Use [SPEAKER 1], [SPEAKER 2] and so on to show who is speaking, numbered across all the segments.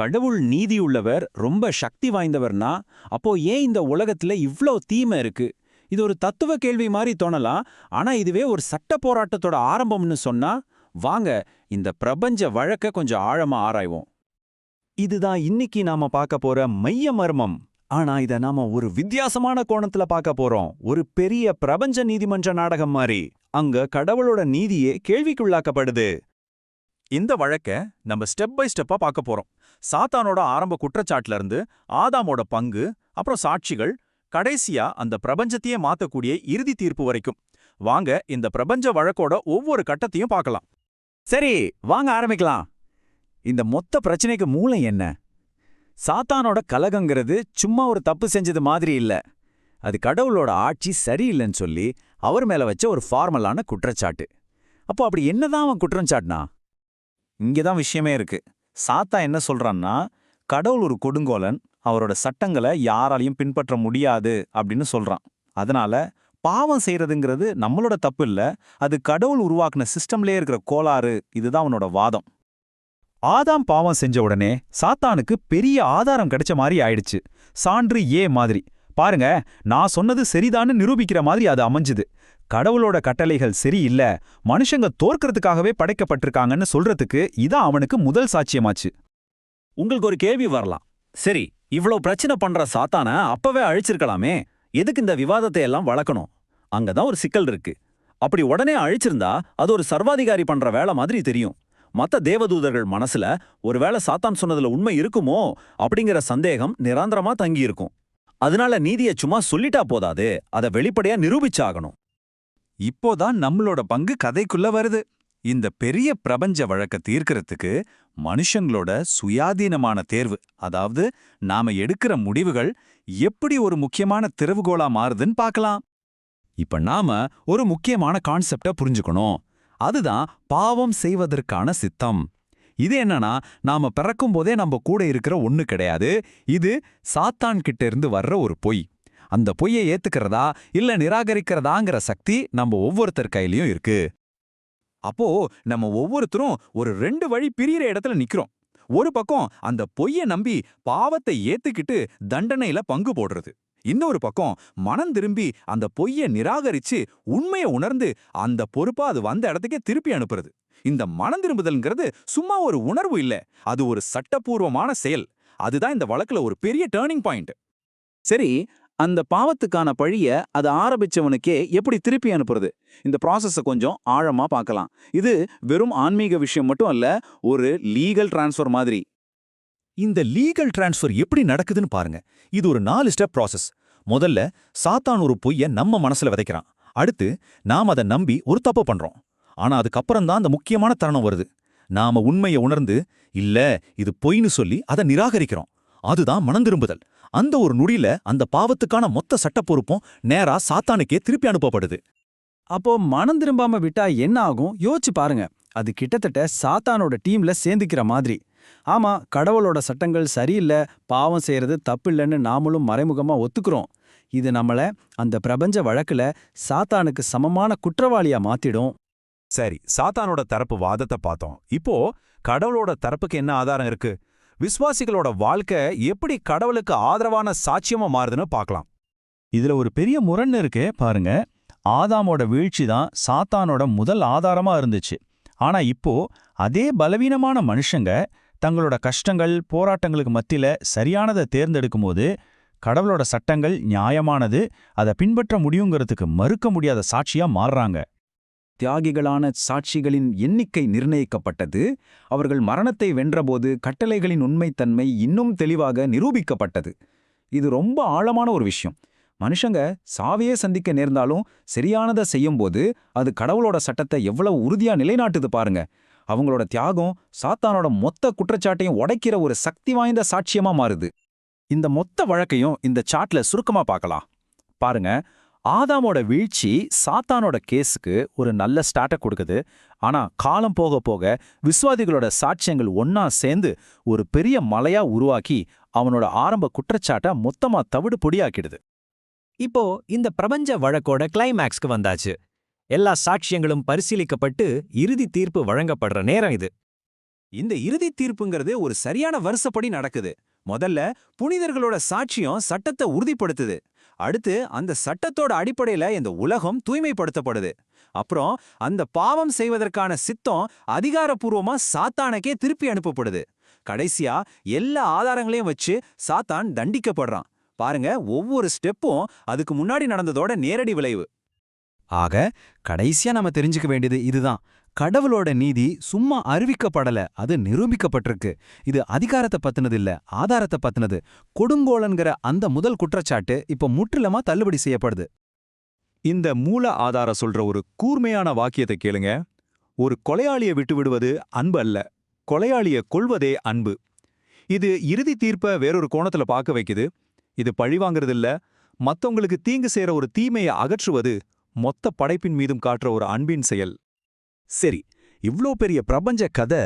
[SPEAKER 1] கடவுள் நீதியுள்ளவர் ரொம்ப சக்தி வாய்ந்தவர்னா அப்போ ஏன் இந்த உலகத்துல இவ்ளோ தீமை இருக்கு? இது ஒரு தத்துவ கேள்வி மாதிரி தோணலாம் ஆனா இதுவே ஒரு சட்ட போராட்டத்தோட ஆரம்பம்னு சொன்னா வாங்க இந்த பிரபஞ்ச வழக்க கொஞ்சம் ஆழமா ஆராய்வோம்.
[SPEAKER 2] இதுதான் இன்னைக்கு நாம பார்க்க போற மைய மர்மம். ஆனா இத நாம ஒரு வித்தியாசமான கோணத்துல பார்க்க போறோம். ஒரு பெரிய பிரபஞ்ச நீதிமன்ற நாடகம் மாதிரி அங்க கடவுளோட நீதியே கேள்விக்குள்ளாக்கப்படுது.
[SPEAKER 3] இந்த வழக்க நம்ம ஸ்டெப் பை ஸ்டெப்பா பார்க்க போறோம். சாத்தானோட ஆரம்ப குற்றச்சாட்டுல இருந்து ஆதாமோட பங்கு அப்புறம் சாட்சிகள் கடைசியா அந்த பிரபஞ்சத்தையே மாத்தக்கூடிய இறுதி தீர்ப்பு வரைக்கும். வாங்க இந்த பிரபஞ்ச வழக்கோட ஒவ்வொரு கட்டத்தையும் பார்க்கலாம்.
[SPEAKER 2] சரி வாங்க ஆரம்பிக்கலாம். இந்த மொத்த பிரச்சனைக்கு மூளை என்ன? சாத்தானோட கலகங்கிறது சும்மா ஒரு தப்பு செஞ்சது மாதிரி இல்ல. அது கடவுளோட ஆட்சி சரியில்லைன்னு சொல்லி அவர் மேல வச்ச ஒரு ஃபார்மலான குற்றச்சாட்டு. அப்போ அப்படி என்னதான் அவன் குற்றம் இங்கே
[SPEAKER 3] தான் விஷயமே இருக்கு. சாத்தா என்ன சொல்றான்னா கடவுள் ஒரு கொடுங்கோலன் அவரோட சட்டங்களை யாராலையும் பின்பற்ற முடியாது அப்படின்னு சொல்றான். அதனால பாவம் செய்யறதுங்கிறது நம்மளோட தப்பு இல்ல அது கடவுள் உருவாக்குன சிஸ்டம்லயே இருக்கிற கோளாறு இதுதான் அவனோட வாதம்.
[SPEAKER 4] ஆதாம் பாவம் செஞ்ச உடனே சாத்தானுக்கு பெரிய ஆதாரம் கிடைச்ச மாதிரி ஆயிடுச்சு. சான்று ஏ மாதிரி. பாருங்க நான் சொன்னது சரிதான்னு நிரூபிக்கிற மாதிரி அது அமைஞ்சுது. கடவுளோட கட்டளைகள் சரியில்ல மனுஷங்க தோற்கறதுக்காகவே படைக்கப்பட்டிருக்காங்கன்னு சொல்றதுக்கு இதான் அவனுக்கு முதல் சாட்சியமாச்சு.
[SPEAKER 2] உங்களுக்கு ஒரு கேள்வி வரலாம். சரி இவ்ளோ பிரச்சனை பண்ற சாத்தான அப்பவே அழிச்சிருக்கலாமே. எதுக்கு இந்த விவாதத்தை எல்லாம் வளர்க்கணும்? அங்கதான் ஒரு சிக்கல் இருக்கு. அப்படி உடனே அழிச்சிருந்தா அது ஒரு சர்வாதிகாரி பண்ற வேலை மாதிரி தெரியும். மத்த தேவதூதர்கள் மனசுல ஒருவேளை சாத்தான் சொன்னதுல உண்மை இருக்குமோ? அப்படிங்கிற சந்தேகம் நிரந்தரமா தங்கியிருக்கும். அதனால நீதியை சும்மா சொல்லிட்டா போதாது. அதை வெளிப்படையா நிரூபிச்சாகணும்.
[SPEAKER 3] இப்போதான் நம்மளோட பங்கு கதைக்குள்ள வருது. இந்த பெரிய பிரபஞ்ச வழக்க தீர்க்கறதுக்கு மனுஷங்களோட சுயாதீனமான தேர்வு அதாவது நாம எடுக்கிற முடிவுகள் எப்படி ஒரு முக்கியமான திறவுகோலா மாறுதுன்னு பார்க்கலாம்.
[SPEAKER 4] இப்ப நாம ஒரு முக்கியமான கான்செப்ட புரிஞ்சுக்கணும். அதுதான் பாவம் செய்வதற்கான சித்தம். இது என்னன்னா நாம பிறக்கும் போதே நம்ம கூட இருக்கிற ஒண்ணு கிடையாது. இது சாத்தான் கிட்ட இருந்து வர்ற ஒரு பொய். அந்த பொய்யை ஏத்துக்கிறதா இல்ல நிராகரிக்கிறதாங்கிற சக்தி நம்ம ஒவ்வொருத்தர் கையிலயும் இருக்கு.
[SPEAKER 3] அப்போ நம்ம ஒவ்வொருத்தரும் ஒரு ரெண்டு வழி பிரியற இடத்துல நிக்கிறோம். ஒரு பக்கம் அந்த பொய்ய நம்பி பாவத்தை ஏத்துக்கிட்டு தண்டனையில பங்கு போடுறது. இன்னொரு பக்கம் மனம் திரும்பி அந்த பொய்ய நிராகரிச்சு உண்மைய உணர்ந்து அந்த பொறுப்பா அது வந்த இடத்துக்கே திருப்பி அனுப்புறது. இந்த மனம் திரும்புதல்ங்கிறது சும்மா ஒரு உணர்வு இல்ல அது ஒரு சட்டப்பூர்வமான செயல். அதுதான் இந்த வழக்குல ஒரு பெரிய டேர்னிங் பாயிண்ட்
[SPEAKER 1] சரி அந்த பாவத்துக்கான பழிய அது ஆரம்பிச்சவனுக்கே எப்படி திருப்பி அனுப்புறது? இந்த ப்ராசஸ கொஞ்சம் ஆழமா பார்க்கலாம். இது வெறும் ஆன்மீக விஷயம் மட்டும் அல்ல ஒரு லீகல் டிரான்ஸ்ஃபர் மாதிரி.
[SPEAKER 4] இந்த லீகல் டிரான்ஸ்ஃபர் எப்படி நடக்குதுன்னு பாருங்க. இது ஒரு நாலு ஸ்டெப் ப்ராசஸ் முதல்ல சாத்தான் ஒரு பொய்ய நம்ம மனசுல விதைக்கிறான். அடுத்து நாம் அதை நம்பி ஒரு தப்பு பண்றோம். ஆனா அதுக்கப்புறம் தான் அந்த முக்கியமான தருணம் வருது. நாம உண்மையை உணர்ந்து இல்ல இது பொய்ன்னு சொல்லி அதை நிராகரிக்கிறோம். அதுதான் மனந்திரும்புதல் அந்த ஒரு நொடியில அந்த பாவத்துக்கான மொத்த சட்ட பொறுப்பும் நேரா சாத்தானுக்கே திருப்பி அனுப்பப்படுது.
[SPEAKER 1] அப்போ மனம் திரும்பாம விட்டா என்ன ஆகும்? யோசிச்சு பாருங்க. அது கிட்டத்தட்ட சாத்தானோட டீம்ல சேர்ந்துக்கிற மாதிரி. ஆமா கடவுளோட சட்டங்கள் சரியில்லை பாவம் செய்யறது தப்பில்லைன்னு நாமளும் மறைமுகமா ஒத்துக்கிறோம். இது நம்மள அந்த பிரபஞ்ச வழக்குல சாத்தானுக்கு சமமான குற்றவாளியா மாத்திடும்.
[SPEAKER 4] சரி சாத்தானோட தரப்பு வாதத்தை பார்த்தோம். இப்போ கடவுளோட தரப்புக்கு என்ன ஆதாரம் இருக்கு? விசுவாசிகளோட வாழ்க்கை எப்படி கடவுளுக்கு ஆதரவான சாட்சியமா மாறுதுன்னு பார்க்கலாம். இதுல ஒரு பெரிய முரண் இருக்கு பாருங்க. ஆதாமோட வீழ்ச்சி தான் சாத்தானோட முதல் ஆதாரமா இருந்துச்சு. ஆனா இப்போ அதே பலவீனமான மனுஷங்க தங்களோட கஷ்டங்கள் போராட்டங்களுக்கு மத்தியில சரியானதை தேர்ந்தெடுக்கும் போது கடவுளோட சட்டங்கள் நியாயமானது அதை பின்பற்ற முடியுங்கிறதுக்கு மறுக்க முடியாத சாட்சியா மாறுறாங்க.
[SPEAKER 1] தியாகிகளான சாட்சிகளின் எண்ணிக்கை நிர்ணயிக்கப்பட்டது அவர்கள் மரணத்தை வென்றபோது கட்டளைகளின் உண்மைத்தன்மை இன்னும் தெளிவாக நிரூபிக்கப்பட்டது. இது ரொம்ப ஆழமான ஒரு விஷயம். மனுஷங்க சாவையே சந்திக்க நேர்ந்தாலும் சரியானதை செய்யும்போது அது கடவுளோட சட்டத்தை எவ்வளவு உறுதியா நிலைநாட்டுது பாருங்க. அவங்களோட தியாகம் சாத்தானோட மொத்த குற்றச்சாட்டையும் உடைக்கிற ஒரு சக்தி வாய்ந்த சாட்சியமா மாறுது. இந்த மொத்த வழக்கையும் இந்த சாட்ல சுருக்கமா பார்க்கலாம். பாருங்க ஆதாமோட வீழ்ச்சி சாத்தானோட கேஸுக்கு ஒரு நல்ல ஸ்டார்ட்டை கொடுக்குது. ஆனா காலம் போக போக விஸ்வாதிகளோட சாட்சியங்கள் ஒன்னா சேர்ந்து ஒரு பெரிய மலையா உருவாக்கி அவனோட ஆரம்ப குற்றச்சாட்டை மொத்தமா தவிடு பொடியாக்கிடுது
[SPEAKER 5] இப்போ இந்த பிரபஞ்ச வழக்கோட கிளைமேக்ஸ்க்கு வந்தாச்சு. எல்லா சாட்சியங்களும் பரிசீலிக்கப்பட்டு இறுதி தீர்ப்பு வழங்கப்படுற நேரம் இது.
[SPEAKER 3] இந்த இறுதி தீர்ப்புங்கிறது ஒரு சரியான வருஷப்படி நடக்குது. முதல்ல புனிதர்களோட சாட்சியம் சட்டத்தை உறுதிப்படுத்துது. அடுத்து அந்த சட்டத்தோட அடிப்படையில இந்த உலகம் தூய்மைப்படுத்தப்படுது. அப்புறம் அந்த பாவம் செய்வதற்கான சித்தம் அதிகாரப்பூர்வமா சாத்தானுக்கே திருப்பி அனுப்பப்படுது. கடைசியா எல்லா ஆதாரங்களையும் வச்சு சாத்தான் தண்டிக்கப்படுறான். பாருங்க ஒவ்வொரு ஸ்டெப்பும் அதுக்கு முன்னாடி நடந்ததோட நேரடி விளைவு.
[SPEAKER 6] ஆக கடைசியா நம்ம தெரிஞ்சுக்க வேண்டியது இதுதான். கடவுளோட நீதி சும்மா அறிவிக்கப்படல அது நிரூபிக்கப்பட்டிருக்கு. இது அதிகாரத்தை பத்தினது இல்ல ஆதாரத்தை பத்தினது. கொடுங்கோலன்கிற அந்த முதல் குற்றச்சாட்டு இப்ப முற்றிலுமா தள்ளுபடி செய்யப்படுது.
[SPEAKER 3] இந்த மூல ஆதார சொல்ற ஒரு கூர்மையான வாக்கியத்தை கேளுங்க. ஒரு கொலையாளியை விட்டு விடுவது அன்பு அல்ல கொலையாளிய கொள்வதே அன்பு. இது இறுதி தீர்ப்ப வேறொரு கோணத்துல பார்க்க வைக்குது. இது பழிவாங்கிறது இல்ல மத்தவங்களுக்கு தீங்கு செய்யற ஒரு தீமையை அகற்றுவது மொத்த படைப்பின் மீதும் காட்டுற ஒரு அன்பின் செயல்.
[SPEAKER 4] சரி இவ்ளோ பெரிய பிரபஞ்ச கதை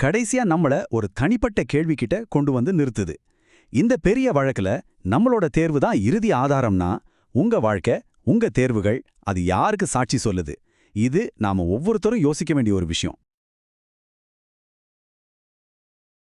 [SPEAKER 4] கடைசியா நம்மள ஒரு தனிப்பட்ட கேள்விக்கிட்ட கொண்டு வந்து நிறுத்துது. இந்த பெரிய வழக்குல நம்மளோட தேர்வு தான் இறுதி ஆதாரம்னா உங்க வாழ்க்கை உங்க தேர்வுகள் அது யாருக்கு சாட்சி சொல்லுது? இது நாம ஒவ்வொருத்தரும் யோசிக்க வேண்டிய ஒரு விஷயம்.